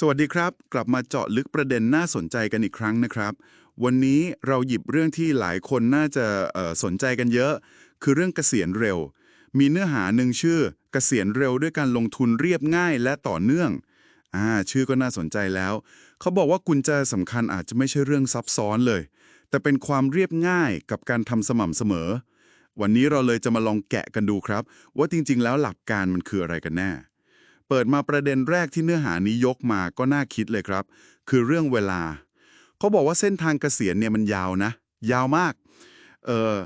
สวัสดีครับ กลับมาเจาะลึกประเด็นน่าสนใจกันอีกครั้งนะครับ วันนี้เราหยิบเรื่องที่หลายคนน่าจะสนใจกันเยอะ คือเรื่องเกษียณเร็ว มีเนื้อหาหนึ่งชื่อ เกษียณเร็วด้วยการลงทุนเรียบง่ายและต่อเนื่องอ่าชื่อก็น่าสนใจแล้ว เขาบอกว่ากุญแจสำคัญอาจจะไม่ใช่เรื่องซับซ้อนเลย แต่เป็นความเรียบง่ายกับการทำสม่ำเสมอ วันนี้เราเลยจะมาลองแกะกันดูครับ ว่าจริงๆ แล้วหลักการมันคืออะไรกันแน่ เปิดมาประเด็นแรกที่เนื้อหานี้ยกมาก็น่าคิดเลยครับ คือเรื่องเวลา เขาบอกว่าเส้นทางเกษียณเนี่ยมันยาวนะ ยาวมาก เอ่อ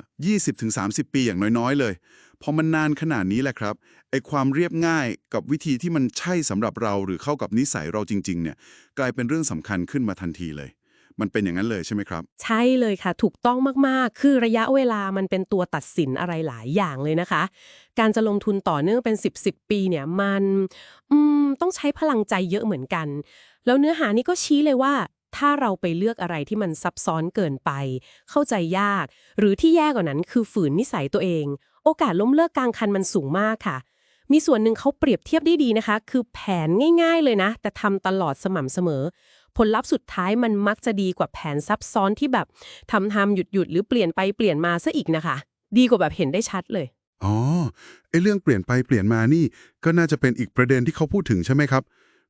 20-30ปีอย่างน้อยๆ เลย พอมันนานขนาดนี้แหละครับ ไอความเรียบง่ายกับวิธีที่มันใช่สำหรับเราหรือเข้ากับนิสัยเราจริง ๆ เนี่ย กลายเป็นเรื่องสำคัญขึ้นมาทันทีเลย มันเป็นอย่างนั้นเลยใช่ไหมครับ ใช่เลยค่ะ ถูกต้องมากๆ คือระยะเวลามันเป็นตัวตัดสินอะไรหลายอย่างเลยนะคะ การจะลงทุนต่อเนื่องเป็น 10บสปีเนี่ยมันอืมต้องใช้พลังใจเยอะเหมือนกัน แล้วเนื้อหานี้ก็ชี้เลยว่า ถ้าเราไปเลือกอะไรที่มันซับซ้อนเกินไป เข้าใจยาก หรือที่แย่กว่านั้นคือฝืนนิสัยตัวเอง โอกาสล้มเลิกกลางคันมันสูงมากค่ะมีส่วนหนึ่งเขาเปรียบเทียบได้ดีนะคะ คือแผนง่ายๆเลยนะ แต่ทำตลอดสม่ำเสมอ ผลลัพธ์สุดท้ายมันมักจะดีกว่าแผนซับซ้อนที่แบบทำทำหยุดหยุดๆหรือเปลี่ยนไปเปลี่ยนมาซะอีกนะคะ ดีกว่าแบบเห็นได้ชัดเลย อ๋อไอ้เรื่องเปลี่ยนไปเปลี่ยนมานี่ ก็น่าจะเป็นอีกประเด็นที่เขาพูดถึงใช่ไหมครับ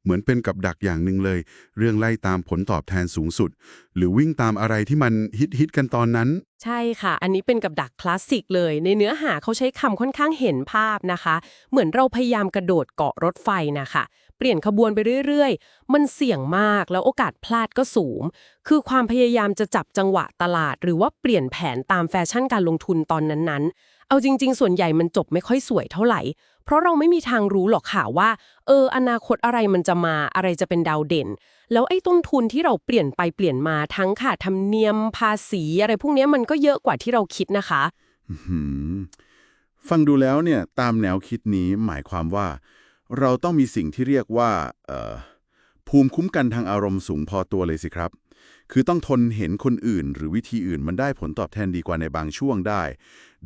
เหมือนเป็นกับดักอย่างหนึ่งเลย เรื่องไล่ตามผลตอบแทนสูงสุด หรือวิ่งตามอะไรที่มันฮิตฮิตๆกันตอนนั้น ใช่ค่ะ อันนี้เป็นกับดักคลาสสิกเลย ในเนื้อหาเขาใช้คำค่อนข้างเห็นภาพนะคะ เหมือนเราพยายามกระโดดเกาะรถไฟนะคะ เปลี่ยนขบวนไปเรื่อยๆ มันเสี่ยงมากแล้วโอกาสพลาดก็สูง คือความพยายามจะจับจังหวะตลาด หรือว่าเปลี่ยนแผนตามแฟชั่นการลงทุนตอนนั้นๆ เอาจริง ๆ ส่วนใหญ่มันจบไม่ค่อยสวยเท่าไหร่ เพราะเราไม่มีทางรู้หรอกค่ะว่า เออ อนาคตอะไรมันจะมาอะไรจะเป็นดาวเด่น แล้วไอ้ต้นทุนที่เราเปลี่ยนไปเปลี่ยนมาทั้งค่าธรรมเนียมภาษี อะไรพวกนี้มันก็เยอะกว่าที่เราคิดนะคะฟังดูแล้วเนี่ยตามแนวคิดนี้หมายความว่า เราต้องมีสิ่งที่เรียกว่าภูมิคุ้มกันทางอารมณ์สูงพอตัวเลยสิครับ คือต้องทนเห็นคนอื่น หรือวิธีอื่นมันได้ผลตอบแทนดีกว่าในบางช่วงได้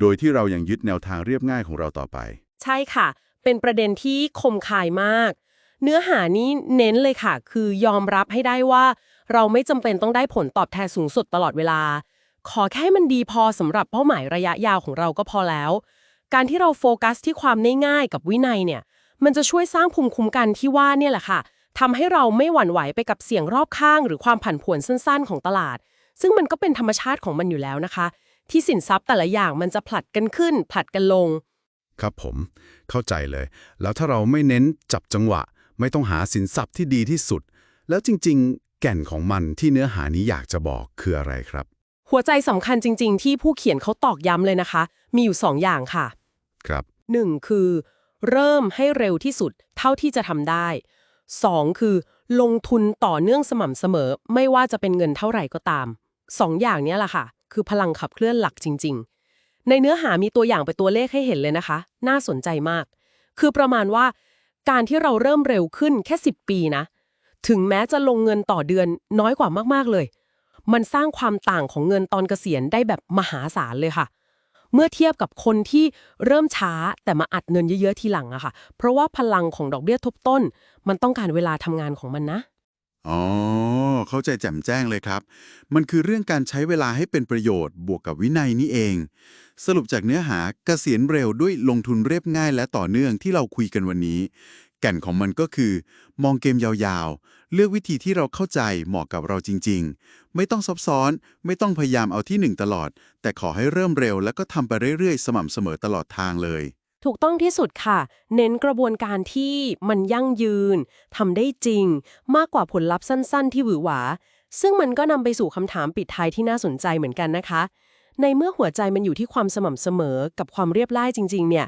โดยที่เรายังยึดแนวทางเรียบง่ายของเราต่อไป ใช่ค่ะ เป็นประเด็นที่คมคายมาก เนื้อหานี้เน้นเลยค่ะ คือยอมรับให้ได้ว่า เราไม่จำเป็นต้องได้ผลตอบแทนสูงสุดตลอดเวลา ขอแค่มันดีพอสำหรับเป้าหมายระยะยาวของเราก็พอแล้ว การที่เราโฟกัสที่ความง่ายๆกับวินัยเนี่ย มันจะช่วยสร้างภูมิคุ้มกันที่ว่าเนี่ยแหละค่ะทำให้เราไม่หวั่นไหวไปกับเสียงรอบข้าง หรือความผันผวนสั้นๆ ของตลาด ซึ่งมันก็เป็นธรรมชาติของมันอยู่แล้วนะคะ ที่สินทรัพย์แต่ละอย่างมันจะผลัดกันขึ้น ผลัดกันลง ครับผมเข้าใจเลย แล้วถ้าเราไม่เน้นจับจังหวะ ไม่ต้องหาสินทรัพย์ที่ดีที่สุด แล้วจริง ๆ แก่นของมันที่เนื้อหานี้อยากจะบอกคืออะไรครับ หัวใจสำคัญจริง ๆ ที่ผู้เขียนเขาตอกย้ำเลยนะคะ มีอยู่สองอย่างค่ะ ครับ 1. คือ เริ่มให้เร็วที่สุดเท่าที่จะทำได้ 2. คือ ลงทุนต่อเนื่องสม่ำเสมอ ไม่ว่าจะเป็นเงินเท่าไหร่ก็ตามสองอย่างนี้แหละค่ะ คือพลังขับเคลื่อนหลักจริง ๆ ในเนื้อหามีตัวอย่างเป็นตัวเลขให้เห็นเลยนะคะ น่าสนใจมาก คือประมาณว่า การที่เราเริ่มเร็วขึ้นแค่ 10 ปีนะ ถึงแม้จะลงเงินต่อเดือนน้อยกว่ามากๆเลย มันสร้างความต่างของเงินตอนเกษียณได้แบบมหาศาลเลยค่ะ เมื่อเทียบกับคนที่เริ่มช้าแต่มาอัดเงินเยอะๆทีหลังอะค่ะ เพราะว่าพลังของดอกเบี้ยทบต้น มันต้องการเวลาทำงานของมันนะ อ๋อ เข้าใจแจ่มแจ้งเลยครับ มันคือเรื่องการใช้เวลาให้เป็นประโยชน์บวกกับวินัยนี่เอง สรุปจากเนื้อหาเกษียณเร็วด้วยลงทุนเรียบง่ายและต่อเนื่องที่เราคุยกันวันนี้ แก่นของมันก็คือ มองเกมยาว เลือกวิธีที่เราเข้าใจเหมาะกับเราจริง ๆ ไม่ต้องซับซ้อน ไม่ต้องพยายามเอาที่หนึ่งตลอด แต่ขอให้เริ่มเร็ว แล้วก็ทำไปเรื่อยๆ สม่ำเสมอตลอดทางเลย ถูกต้องที่สุดค่ะ เน้นกระบวนการที่มันยั่งยืนทำได้จริง มากกว่าผลลัพธ์สั้น ๆ ที่หวือหวา ซึ่งมันก็นำไปสู่คำถามปิดท้ายที่น่าสนใจเหมือนกันนะคะ ในเมื่อหัวใจมันอยู่ที่ความสม่ำเสมอกับความเรียบง่ายจริง ๆ เนี่ย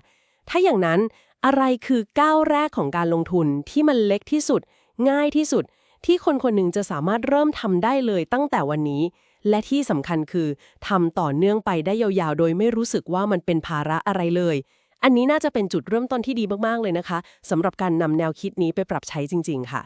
ถ้าอย่างนั้นอะไรคือก้าวแรกของการลงทุนที่มันเล็กที่สุด ง่ายที่สุดที่คนคนหนึ่งจะสามารถเริ่มทำได้เลยตั้งแต่วันนี้ และที่สำคัญคือทำต่อเนื่องไปได้ยาวๆ โดยไม่รู้สึกว่ามันเป็นภาระอะไรเลย อันนี้น่าจะเป็นจุดเริ่มต้นที่ดีมากๆเลยนะคะสำหรับการนำแนวคิดนี้ไปปรับใช้จริง ๆ ค่ะ